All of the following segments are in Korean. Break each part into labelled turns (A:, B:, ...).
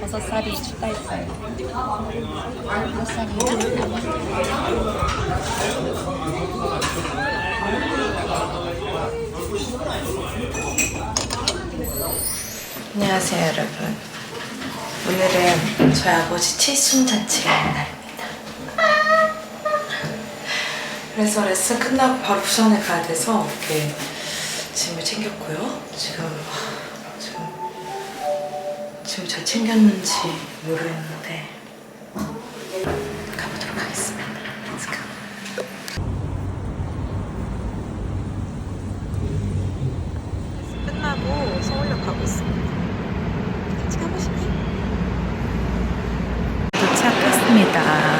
A: 버섯살이 추가했어요. 버섯살이
B: 안녕하세요 여러분. 오늘은 저희 아버지 칠순 잔치가 있는 날입니다. 그래서 레슨 끝나고 바로 부산에 가야 돼서 이렇게 짐을 챙겼고요. 지금 잘 챙겼는지 모르겠는데 가보도록 하겠습니다 Let's go. 끝나고 서울역 가고 있습니다. 같이 가보시니? 도착했습니다.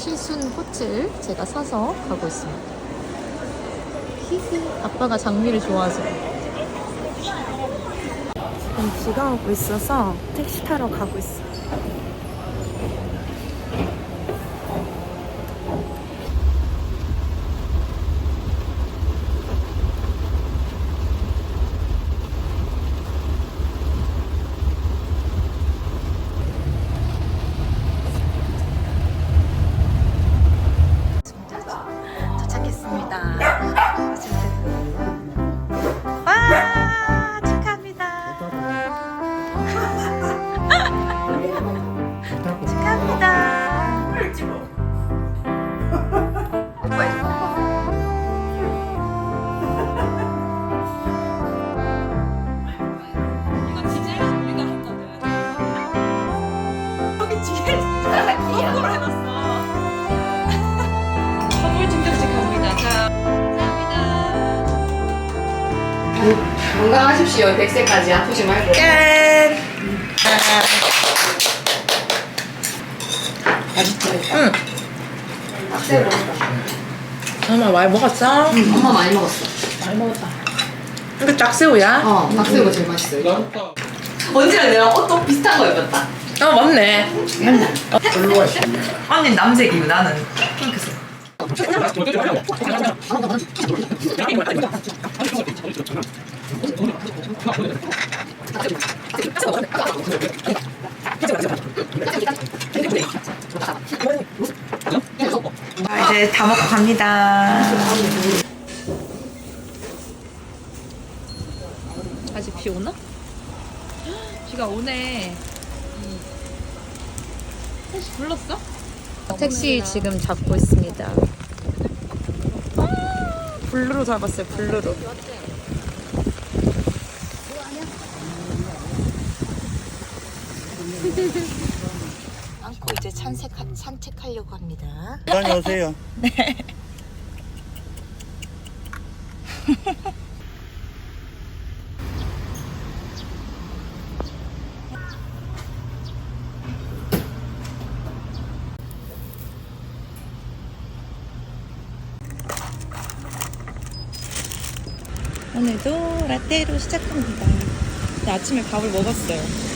A: 칠순 꽃을 제가 사서 가고 있습니다. 히히. 아빠가 장미를 좋아하세요.
B: 지금 비가 오고 있어서 택시 타러 가고 있어요.
C: 건강하십시오. 100세까지 아프지 말고.
B: 짠. 응.
C: 빡세게 먹었다.
B: 엄마 많이 먹었어?
C: 엄마 많이 먹었어.
B: 많이 먹었다. 이거 짝새우야?
C: 어, 빡세가 제일 맛있어요. 언제랑 내랑 옷도 비슷한 거 입었다.
B: 어 맞네.
C: 맨날.
B: 언니 남색이고 나는 핑크색. 자, 이제 다 먹고 갑니다.
A: 아직 비 오나? 비가 오네. 택시 불렀어? 택시 지금 잡고 있습니다.
B: 블루로 잡았어요. 블루로. 안고 이제 산책 산책하려고 합니다.
D: 다녀오세요.
B: 오늘도 라떼로 시작합니다. 근데 아침에 밥을 먹었어요.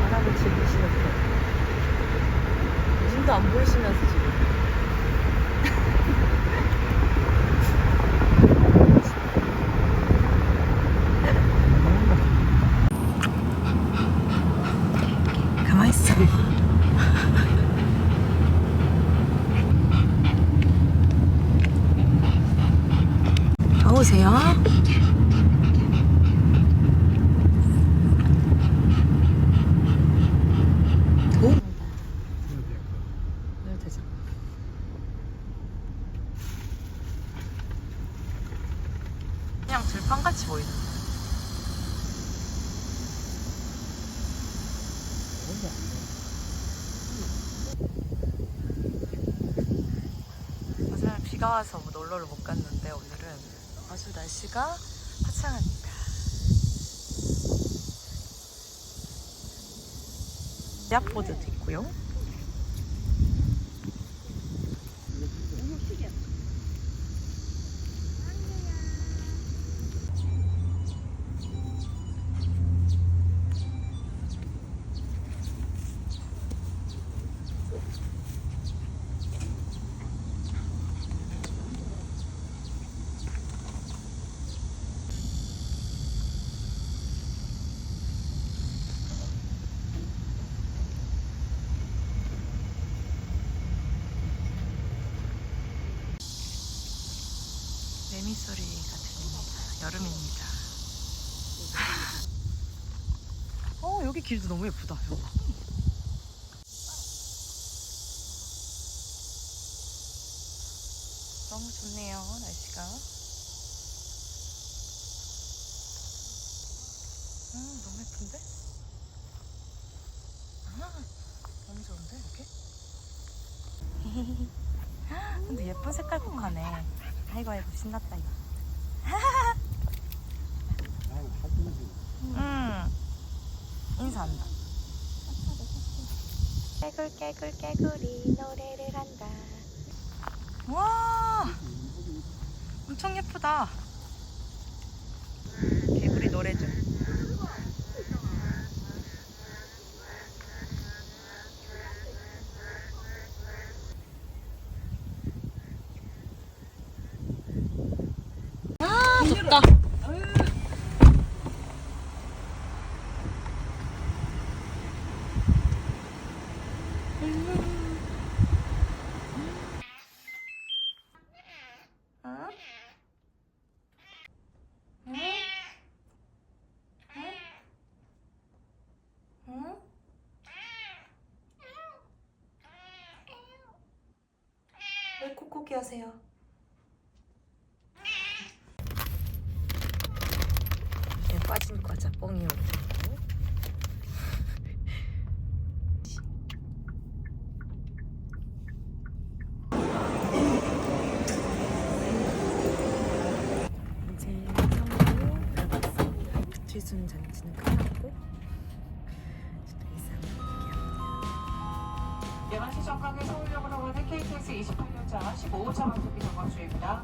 B: 바람을 즐기시는데 눈도 안 보이시면서 지금 가만 있어. 더우세요? 더워? 네, 되죠. 그냥 들판같이 보이는데. 어제 비가 와서 뭐 놀러를 못 갔는데 오늘은 아주 날씨가 화창합니다. 야보드도 있고요. 매미 소리가 들립니다. 여름입니다. 어 여기 길도 너무 예쁘다. 봐. 너무 좋네요 날씨가. 음 너무 예쁜데? 아 너무 좋은데 이렇게? 근데 예쁜 색깔 곡하네. 아이고 신났다 이거. 응. 인사한다.
D: 깨굴 깨굴 깨굴이 노래를 한다.
B: 와. 엄청 예쁘다. 개구리 노래 중.
A: 아 덥다.
B: 어? 응? 응? 응? 왜 콕콕이 하세요? 네, 빠진 과자 뻥이 오고 이제 성으로 들어갔습니다. 뒤순 잔치는 끝났고 저도 이상할게요.
E: 11시 정각에 서울역으로 오는 KTX 28열차 15호차 방송기 정각 중입니다.